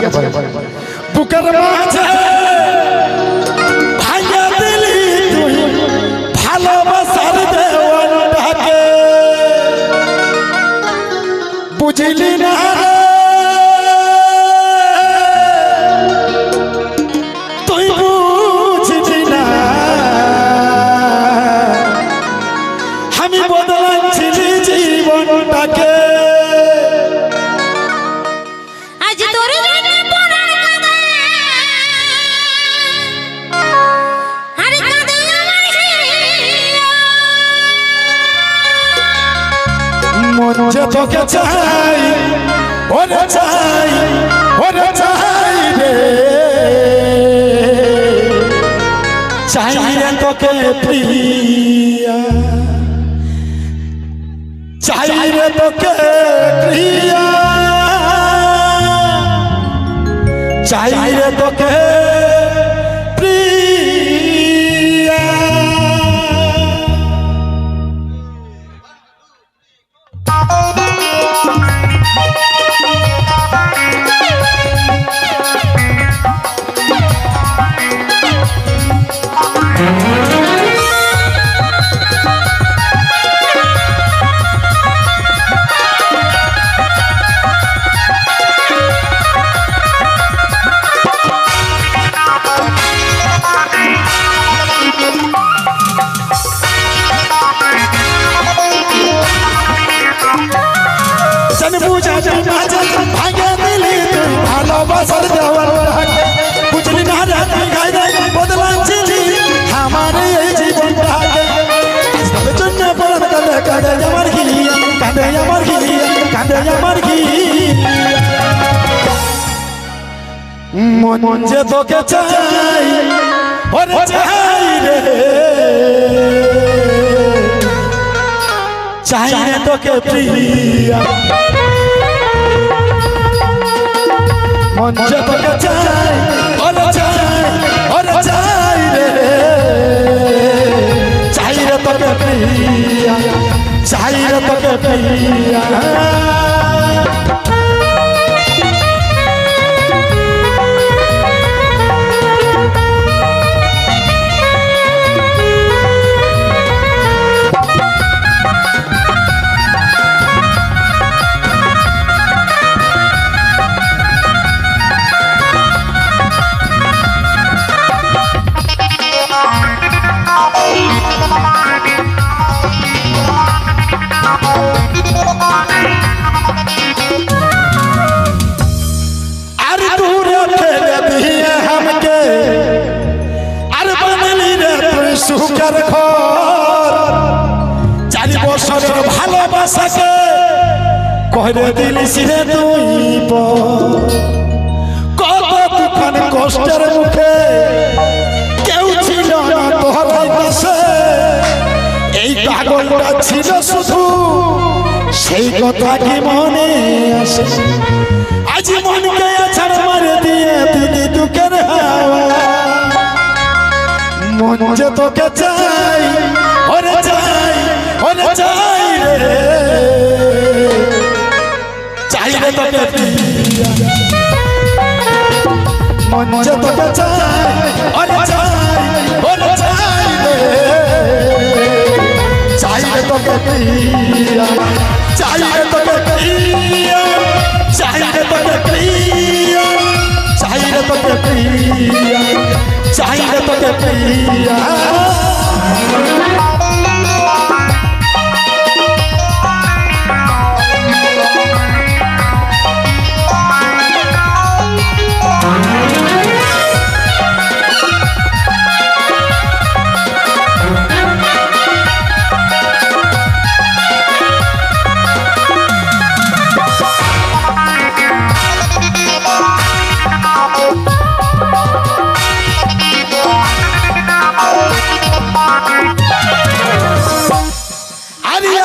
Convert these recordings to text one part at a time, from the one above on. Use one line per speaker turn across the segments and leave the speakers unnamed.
আছে না ভাই? বুকের মাঝে তোকে চাই ওরে চাই ওরে চাই রে। চাই তোকে প্রিয়া চাই রে তোকে প্রিয়া চাই রে তোকে Oh, ভালোবাসার দেওয়ার হাকে বুঝলি না রে তুই গাই গাই বদলাচ্ছিলি আমার এই জীবনটাকে তবে জন্য পড়ার কাঁদে কাঁদে আমার গিলিয়া কাঁদে আমার গিলিয়া কাঁদে আমার গিলিয়া মন যে তোকে চাই, ওরে চাই রে। চাই রে তোকে প্রিয়া। মন যে তোকে চাই ওরে চাই ওরে চাই রে। চাই রে তোকে প্রিয়া, চাই রে তোকে প্রিয়া। চারি বছরের ভালোবাসাকে কহরে দিলিস তুই কষ্টের মুখে কেউ ছিল এই পাগলটা ছিল শুধু সেই কথা কি মনে আসে? আজ মনকে যে তোকে চাই, ওরে চাই ওরে চাই রে। চাই রে তোকে যে তোকে চাই, ওরে চাই ওরে চাই রে। চাই রে তোকে প্রিয়া চাই রে তোকে প্রিয়া চাই রে তোকে প্রিয়া চাই রে তোকে প্রিয়া চাই রে তোকে প্রিয়া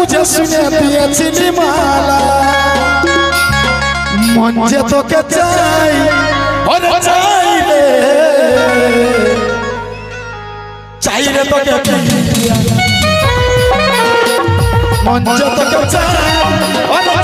বুঝে শুনে দিয়েছিলি মালা মঞ্চে তোকে চাই চাইলে। চাই রে চাই রে তোকে প্রিয়া। মঞ্চে তোকে চাই ওরে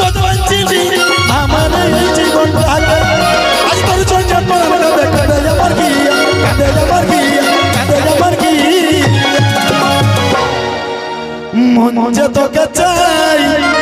বদলাচ্ছিলি আমার জীবনটাকে আজ তোর চঞ্চল পরানো কাঁদে আমার কাঁদে আমার কাঁদে আমার গিয়া মন যে তোকে চাই